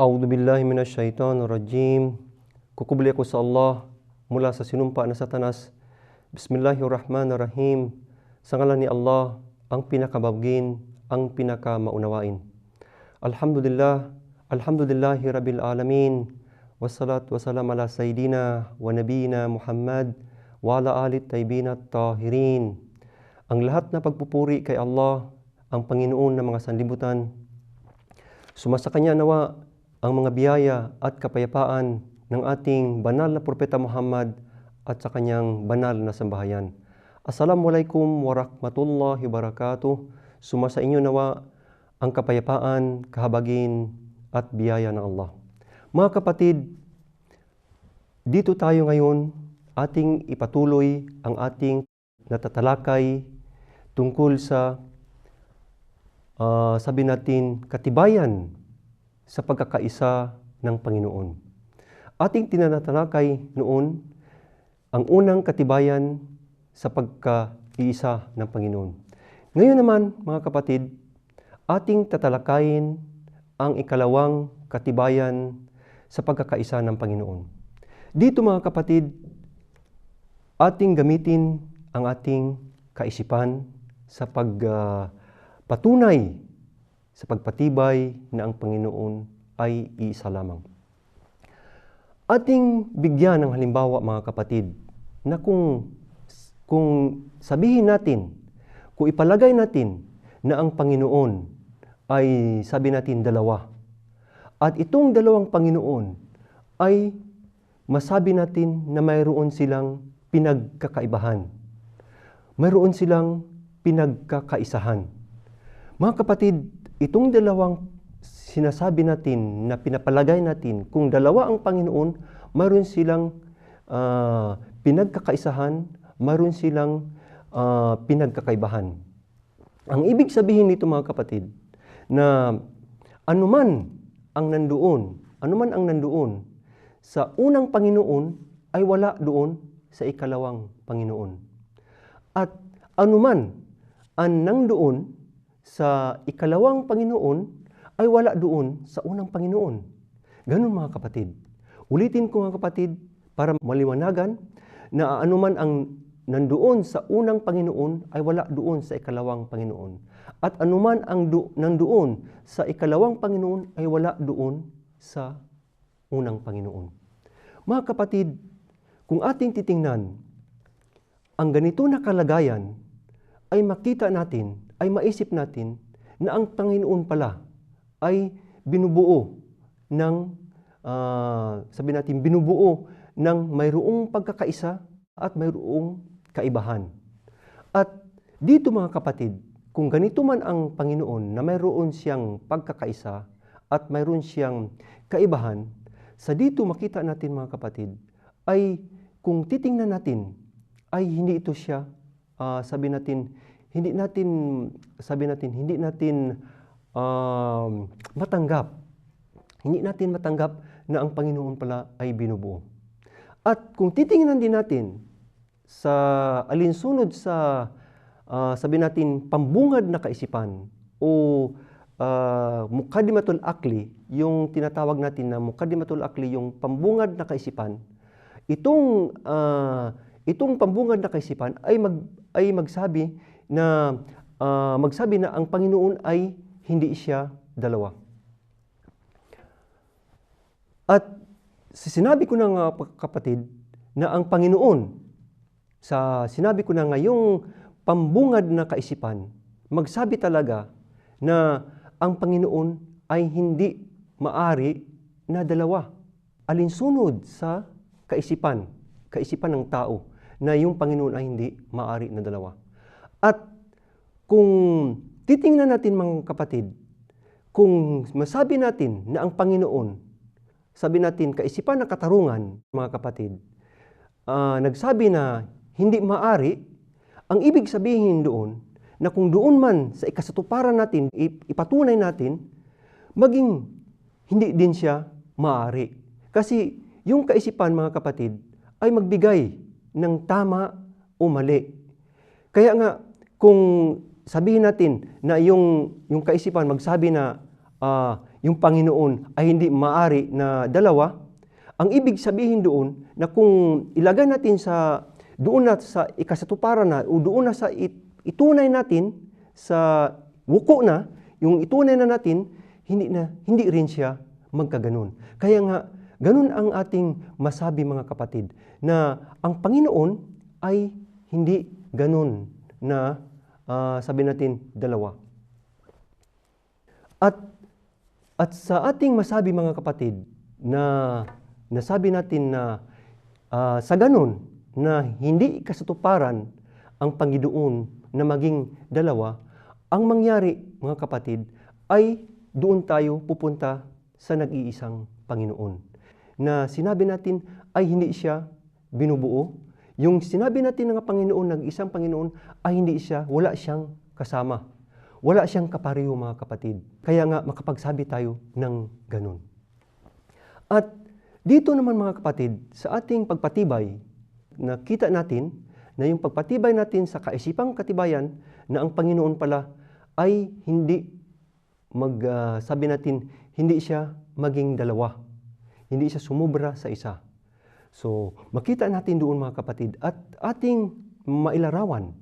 A'udhu billahi minasyaitan rajim. Kukubli ako sa Allah mula sa sinumpa na satanas. Bismillahirrahmanirrahim. Sa ngalan ni Allah, ang pinakababgin, ang pinakamaunawain. Alhamdulillah, alhamdulillahi rabbil alamin. Wassalat wassalam ala sayyidina wa nabiyina Muhammad wa ala alit taybin at tahirin. Ang lahat na pagpupuri kay Allah, ang Panginoon ng mga sanlibutan, Sumasa kanya nawa ang mga biyaya at kapayapaan ng ating banal na propeta Muhammad at sa kanyang banal na sambahayan. Assalamualaikum warahmatullahi wabarakatuh. Sumasa inyo nawa ang kapayapaan, kahabagin at biyaya ng Allah. Mga kapatid, dito tayo ngayon ating ipatuloy ang ating natatalakay tungkol sa ah, sabi natin, katibayan sa pagkakaisa ng Panginoon. Ating tinanatalakay noon ang unang katibayan sa pagkaiisa ng Panginoon. Ngayon naman, mga kapatid, ating tatalakayin ang ikalawang katibayan sa pagkakaisa ng Panginoon. Dito mga kapatid, ating gamitin ang ating kaisipan sa pagpatunay sa pagpatibay na ang Panginoon ay iisa lamang. Ating bigyan ng halimbawa mga kapatid na kung kung sabihin natin, kung ipalagay natin na ang Panginoon ay sabi natin dalawa. At itong dalawang Panginoon ay masabi natin na mayroon silang pinagkakaibahan. Mayroon silang pinagkakaisahan. Mga kapatid, itong dalawang sinasabi natin na pinapalagay natin kung dalawa ang Panginoon, mayroon silang ah, pinagkakaisahan, mayroon silang ah, pinagkakaibahan. Ang ibig sabihin nito mga kapatid, na anuman ang nandoon, anuman ang nandoon sa unang Panginoon ay wala doon sa ikalawang Panginoon. At anuman ang nandoon sa ikalawang Panginoon ay wala doon sa unang Panginoon. Ganun mga kapatid. Ulitin ko mga kapatid para maliwanagan na anuman ang nandoon sa unang Panginoon ay wala doon sa ikalawang Panginoon. At anuman ang do, nandoon sa ikalawang Panginoon ay wala doon sa unang Panginoon. Mga kapatid, kung ating titingnan, ang ganito na kalagayan ay makita natin, ay maisip natin na ang Panginoon pala ay binubuo ng, ah, sabi natin, binubuo ng mayroong pagkakaisa at mayroong kaibahan. At dito mga kapatid, kung ganito man ang Panginoon na mayroon siyang pagkakaisa at mayroon siyang kaibahan, sa dito makita natin mga kapatid, ay kung titingnan natin, ay hindi ito siya, ah, sabi natin, hindi natin, sabi natin, hindi natin um, matanggap. Hindi natin matanggap na ang Panginoon pala ay binubuo. At kung titingnan din natin sa alinsunod sa ah, sabi natin pambungad na kaisipan o uh, mukadimatul akli, yung tinatawag natin na mukadimatul akli, yung pambungad na kaisipan, itong ah, itong pambungad na kaisipan ay mag ay magsabi na ah, magsabi na ang Panginoon ay hindi siya dalawa. At sinabi ko na nga kapatid na ang Panginoon sa sinabi ko na ngayong pambungad na kaisipan, magsabi talaga na ang Panginoon ay hindi maari na dalawa. Alinsunod sa kaisipan, kaisipan ng tao na yung Panginoon ay hindi maari na dalawa. At kung titingnan natin mga kapatid, kung masabi natin na ang Panginoon, sabi natin kaisipan ng katarungan, mga kapatid, ah, nagsabi na hindi maari, ang ibig sabihin doon na kung doon man sa ikasatuparan natin, ip- ipatunay natin, maging hindi din siya maari. Kasi yung kaisipan, mga kapatid, ay magbigay ng tama o mali. Kaya nga, kung sabihin natin na yung, yung kaisipan magsabi na ah, yung Panginoon ay hindi maari na dalawa, ang ibig sabihin doon na kung ilagay natin sa doon na sa ikasatuparan na o doon na sa it- itunay natin sa wuko na, yung itunay na natin, hindi na hindi rin siya magkaganon. Kaya nga ganun ang ating masabi mga kapatid na ang Panginoon ay hindi ganun na ah, sabi natin dalawa. At at sa ating masabi mga kapatid na nasabi natin na ah, sa ganun na hindi kasatuparan ang Panginoon na maging dalawa, ang mangyari mga kapatid ay doon tayo pupunta sa nag-iisang Panginoon. Na sinabi natin ay hindi siya binubuo. Yung sinabi natin ng Panginoon, nag-isang Panginoon, ay hindi siya, wala siyang kasama. Wala siyang kapareho mga kapatid. Kaya nga makapagsabi tayo ng ganun. At dito naman mga kapatid, sa ating pagpatibay, nakita natin na yung pagpatibay natin sa kaisipang katibayan na ang Panginoon pala ay hindi mag sabi natin hindi siya maging dalawa. Hindi siya sumubra sa isa. So, makita natin doon mga kapatid at ating mailarawan,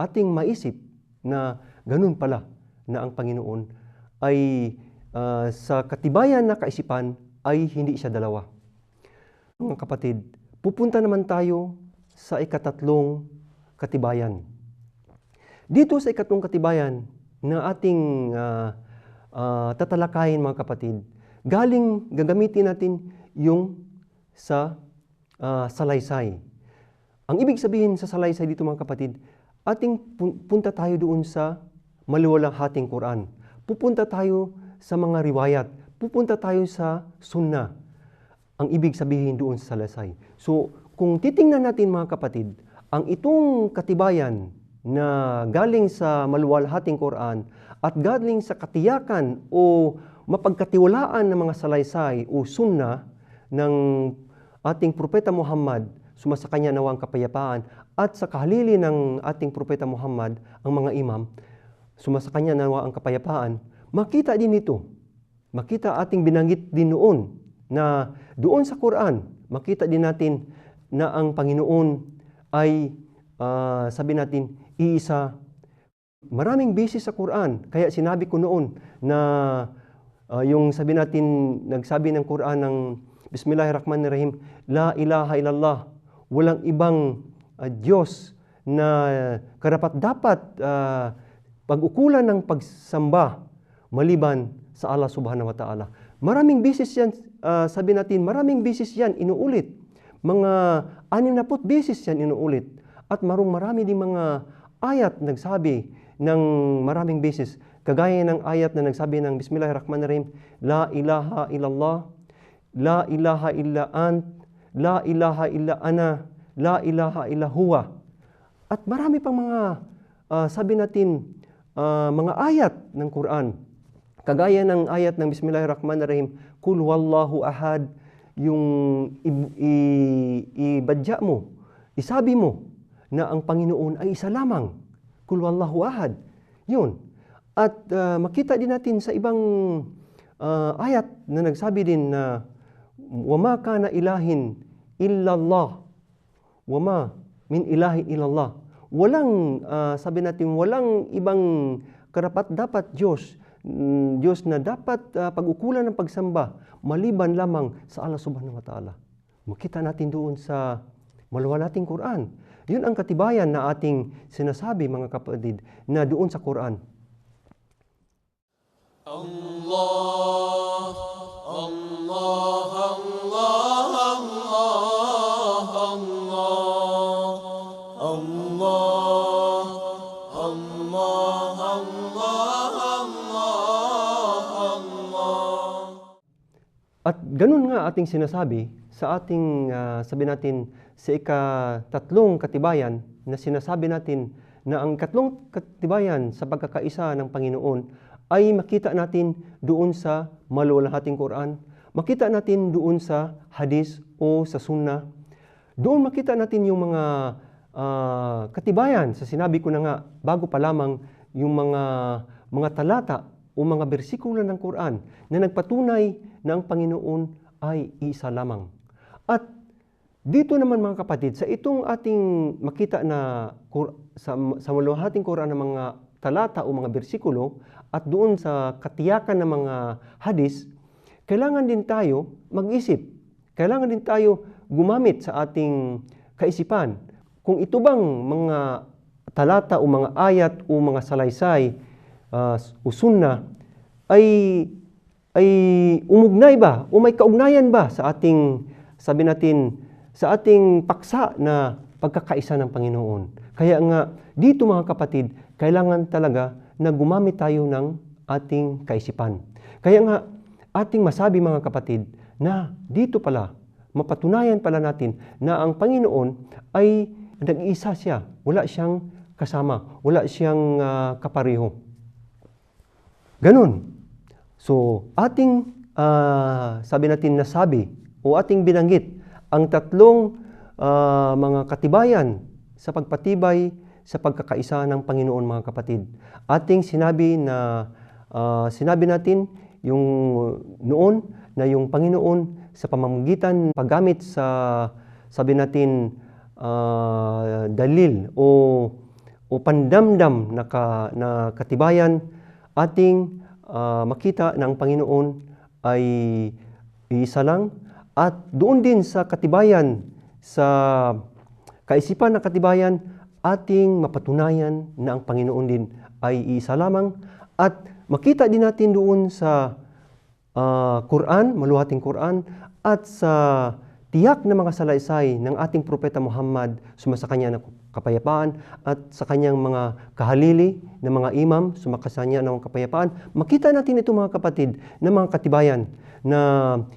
ating maisip na ganun pala na ang Panginoon ay ah, sa katibayan na kaisipan ay hindi siya dalawa. Mga kapatid, pupunta naman tayo sa ikatatlong katibayan. Dito sa ikatlong katibayan na ating ah, ah, tatalakayin mga kapatid, galing gagamitin natin yung sa ah, salaysay. Ang ibig sabihin sa salaysay dito mga kapatid, ating pun- punta tayo doon sa maluwalang hating Quran. Pupunta tayo sa mga riwayat. Pupunta tayo sa sunnah. Ang ibig sabihin doon sa salaysay. So, kung titingnan natin mga kapatid, ang itong katibayan na galing sa maluwalhating Quran at galing sa katiyakan o mapagkatiwalaan ng mga salaysay o sunna ng ating Propeta Muhammad, sumasa kanya nawa ang kapayapaan, at sa kahalili ng ating Propeta Muhammad, ang mga imam, sumasa kanya nawa ang kapayapaan, makita din ito. Makita ating binanggit din noon na doon sa Quran, makita din natin na ang Panginoon ay ah, sabi natin iisa. Maraming beses sa Quran. Kaya sinabi ko noon na ah, yung sabi natin nagsabi ng Quran ng Bismillahirrahmanirrahim, La ilaha illallah. Walang ibang ah, Diyos na karapat dapat ah, pag-ukulan ng pagsamba maliban sa Allah Subhanahu wa Ta'ala. Maraming beses yan, ah, sabi natin, maraming beses yan inuulit. Mga anim na put beses yan inuulit. At marong marami ding mga ayat nagsabi ng maraming beses. Kagaya ng ayat na nagsabi ng Bismillahirrahmanirrahim, La ilaha illallah, La ilaha illa ant, La ilaha illa ana, La ilaha illa huwa. At marami pang mga, ah, sabi natin, ah, mga ayat ng Quran. Kagaya ng ayat ng Bismillahirrahmanirrahim, Kul wallahu ahad, yung ibadya mo, isabi mo na ang Panginoon ay isa lamang. Kul wallahu ahad. Yun. At ah, makita din natin sa ibang ah, ayat na nagsabi din na wama kana ilahin illallah. Wama min ilahin illallah. Walang, ah, sabi natin, walang ibang karapat dapat Diyos, mm, Diyos na dapat ah, pag-ukulan ng pagsamba maliban lamang sa Allah subhanahu wa ta'ala. Makita natin doon sa maluwalating Quran. Yun ang katibayan na ating sinasabi mga kapatid na doon sa Quran. الله ganun nga ating sinasabi sa ating, ah, sabi natin, sa ika-tatlong katibayan na sinasabi natin na ang katlong katibayan sa pagkakaisa ng Panginoon ay makita natin doon sa maluwalhating Quran, makita natin doon sa hadis o sa sunnah. Doon makita natin yung mga ah, katibayan sa sinabi ko na nga bago pa lamang yung mga mga talata o mga bersikulo ng Quran na nagpatunay na ang Panginoon ay isa lamang. At dito naman mga kapatid, sa itong ating makita na sa, sa maluhating Quran ng mga talata o mga bersikulo at doon sa katiyakan ng mga hadis, kailangan din tayo mag-isip. Kailangan din tayo gumamit sa ating kaisipan. Kung ito bang mga talata o mga ayat o mga salaysay uh, o sunna ay ay umugnay ba o may kaugnayan ba sa ating sabi natin sa ating paksa na pagkakaisa ng Panginoon. Kaya nga dito mga kapatid, kailangan talaga na gumamit tayo ng ating kaisipan. Kaya nga ating masabi mga kapatid na dito pala mapatunayan pala natin na ang Panginoon ay nag-iisa siya. Wala siyang kasama, wala siyang ah, kapareho. Ganon. So, ating ah, sabi natin nasabi o ating binanggit ang tatlong ah, mga katibayan sa pagpatibay sa pagkakaisa ng Panginoon mga kapatid. Ating sinabi na ah, sinabi natin yung noon na yung Panginoon sa pamamagitan paggamit sa sabi natin ah, dalil o o pandamdam na, ka, na katibayan ating ah, makita na ang Panginoon ay isa lang at doon din sa katibayan sa kaisipan ng katibayan ating mapatunayan na ang Panginoon din ay isa lamang at makita din natin doon sa ah, Quran, maluhating Quran at sa tiyak na mga salaysay ng ating propeta Muhammad sumasa kanya ng kapayapaan at sa kanyang mga kahalili na mga imam sumakasa niya ng kapayapaan. Makita natin ito mga kapatid na mga katibayan na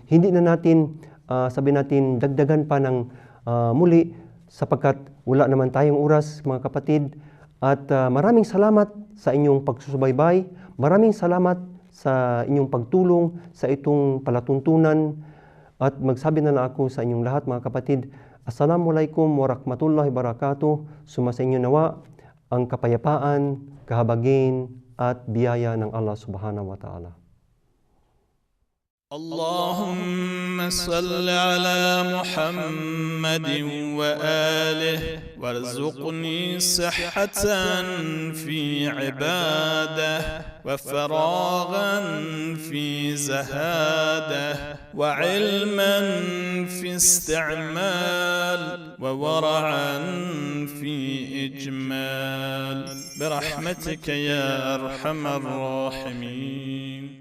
hindi na natin ah, sabi natin dagdagan pa ng ah, muli sapagkat wala naman tayong oras mga kapatid at ah, maraming salamat sa inyong pagsusubaybay. Maraming salamat sa inyong pagtulong sa itong palatuntunan at magsabi na lang ako sa inyong lahat mga kapatid, Assalamualaikum warahmatullahi wabarakatuh. Sumasa inyo nawa ang kapayapaan, kahabagin at biyaya ng Allah subhanahu wa ta'ala. اللهم صل على محمد وآله. وارزقني صحة في عبادة. وفراغا في زهادة. وعلما في استعمال. وورعا في إجمال. برحمتك يا أرحم الراحمين.